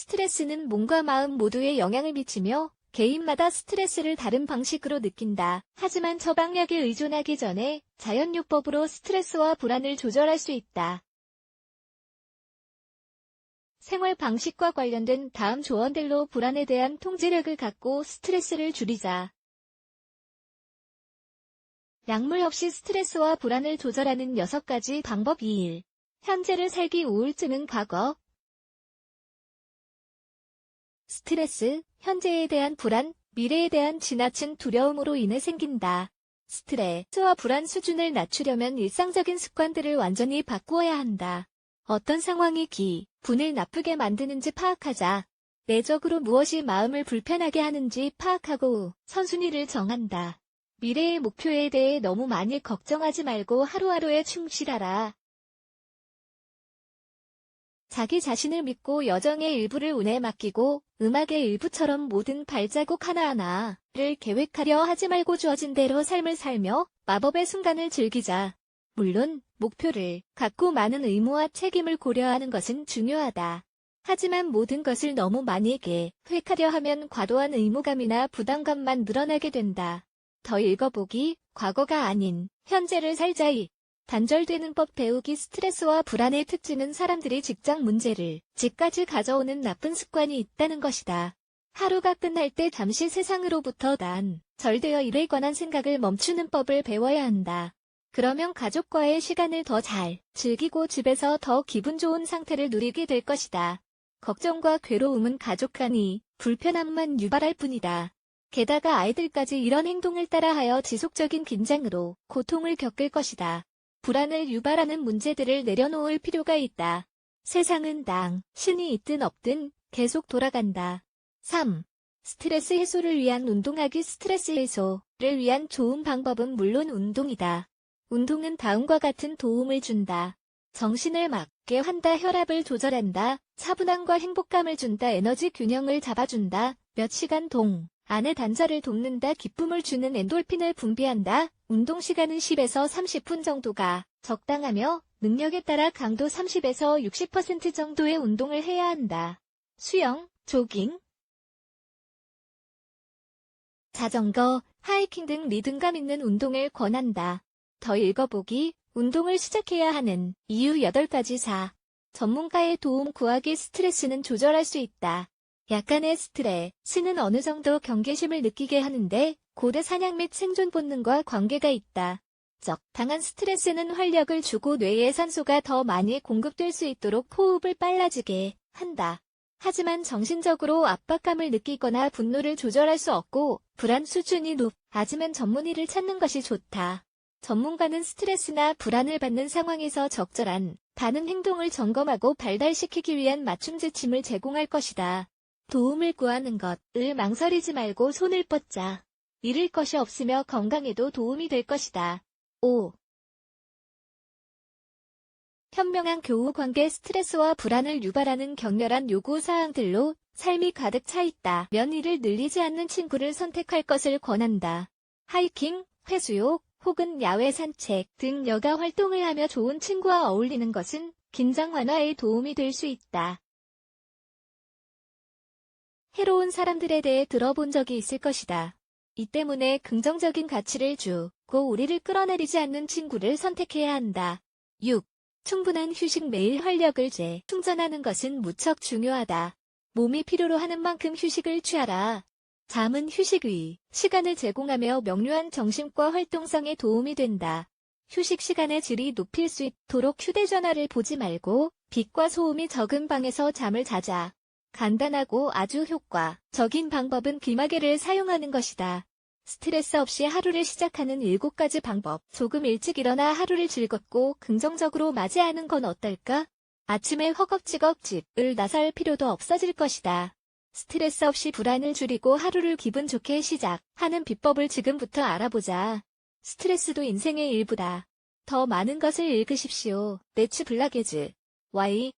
스트레스는 몸과 마음 모두에 영향을 미치며 개인마다 스트레스를 다른 방식으로 느낀다. 하지만 처방약에 의존하기 전에 자연요법으로 스트레스와 불안을 조절할 수 있다. 생활 방식과 관련된 다음 조언들로 불안에 대한 통제력을 갖고 스트레스를 줄이자. 약물 없이 스트레스와 불안을 조절하는 6가지 방법 2일. 현재를 살기 우울증은 과거. 스트레스, 현재에 대한 불안, 미래에 대한 지나친 두려움으로 인해 생긴다. 스트레스와 불안 수준을 낮추려면 일상적인 습관들을 완전히 바꾸어야 한다. 어떤 상황이 기, 분을 나쁘게 만드는지 파악하자. 내적으로 무엇이 마음을 불편하게 하는지 파악하고 선순위를 정한다. 미래의 목표에 대해 너무 많이 걱정하지 말고 하루하루에 충실하라. 자기 자신을 믿고 여정의 일부를 운에 맡기고 음악의 일부처럼 모든 발자국 하나하나를 계획하려 하지 말고 주어진 대로 삶을 살며 마법의 순간을 즐기자. 물론 목표를 갖고 많은 의무와 책임을 고려하는 것은 중요하다. 하지만 모든 것을 너무 많이 계획하려 하면 과도한 의무감이나 부담감만 늘어나게 된다. 더 읽어보기, 과거가 아닌 현재를 살자이. 단절되는 법 배우기 스트레스와 불안의 특징은 사람들이 직장 문제를 집까지 가져오는 나쁜 습관이 있다는 것이다. 하루가 끝날 때 잠시 세상으로부터 난 절되어 일에 관한 생각을 멈추는 법을 배워야 한다. 그러면 가족과의 시간을 더 잘 즐기고 집에서 더 기분 좋은 상태를 누리게 될 것이다. 걱정과 괴로움은 가족 간이 불편함만 유발할 뿐이다. 게다가 아이들까지 이런 행동을 따라하여 지속적인 긴장으로 고통을 겪을 것이다. 불안을 유발하는 문제들을 내려놓을 필요가 있다. 세상은 당, 신이 있든 없든 계속 돌아간다. 3. 스트레스 해소를 위한 운동하기 스트레스 해소를 위한 좋은 방법은 물론 운동이다. 운동은 다음과 같은 도움을 준다. 정신을 맑게 한다 혈압을 조절한다. 차분함과 행복감을 준다 에너지 균형을 잡아준다. 몇 시간 동 안의 단자를 돕는다 기쁨을 주는 엔돌핀을 분비한다. 운동 시간은 10에서 30분 정도가 적당하며 능력에 따라 강도 30에서 60% 정도의 운동을 해야 한다. 수영, 조깅, 자전거, 하이킹 등 리듬감 있는 운동을 권한다. 더 읽어보기, 운동을 시작해야 하는 이유 8가지 4. 전문가의 도움 구하기 스트레스는 조절할 수 있다. 약간의 스트레스는 어느 정도 경계심을 느끼게 하는데 고대 사냥 및 생존 본능과 관계가 있다. 적, 당한 스트레스는 활력을 주고 뇌에 산소가 더 많이 공급될 수 있도록 호흡을 빨라지게 한다. 하지만 정신적으로 압박감을 느끼거나 분노를 조절할 수 없고 불안 수준이 높아지면 전문의를 찾는 것이 좋다. 전문가는 스트레스나 불안을 받는 상황에서 적절한 반응 행동을 점검하고 발달시키기 위한 맞춤 지침을 제공할 것이다. 도움을 구하는 것을 망설이지 말고 손을 뻗자. 잃을 것이 없으며 건강에도 도움이 될 것이다. 5. 현명한 교우 관계 스트레스와 불안을 유발하는 격렬한 요구 사항들로 삶이 가득 차 있다. 면일을 늘리지 않는 친구를 선택할 것을 권한다. 하이킹, 회수욕, 혹은 야외 산책 등 여가 활동을 하며 좋은 친구와 어울리는 것은 긴장 완화에 도움이 될 수 있다. 해로운 사람들에 대해 들어본 적이 있을 것이다. 이 때문에 긍정적인 가치를 주고 우리를 끌어내리지 않는 친구를 선택해야 한다. 6. 충분한 휴식 매일 활력을 재충전하는 것은 무척 중요하다. 몸이 필요로 하는 만큼 휴식을 취하라. 잠은 휴식의 시간을 제공하며 명료한 정신과 활동성에 도움이 된다. 휴식 시간의 질이 높일 수 있도록 휴대전화를 보지 말고 빛과 소음이 적은 방에서 잠을 자자. 간단하고 아주 효과적인 방법은 귀마개를 사용하는 것이다. 스트레스 없이 하루를 시작하는 7가지 방법. 조금 일찍 일어나 하루를 즐겁고 긍정적으로 맞이하는 건 어떨까? 아침에 허겁지겁 집을 나설 필요도 없어질 것이다. 스트레스 없이 불안을 줄이고 하루를 기분 좋게 시작하는 비법을 지금부터 알아보자. 스트레스도 인생의 일부다. 더 많은 것을 읽으십시오. 네츠 블라게즈. Y.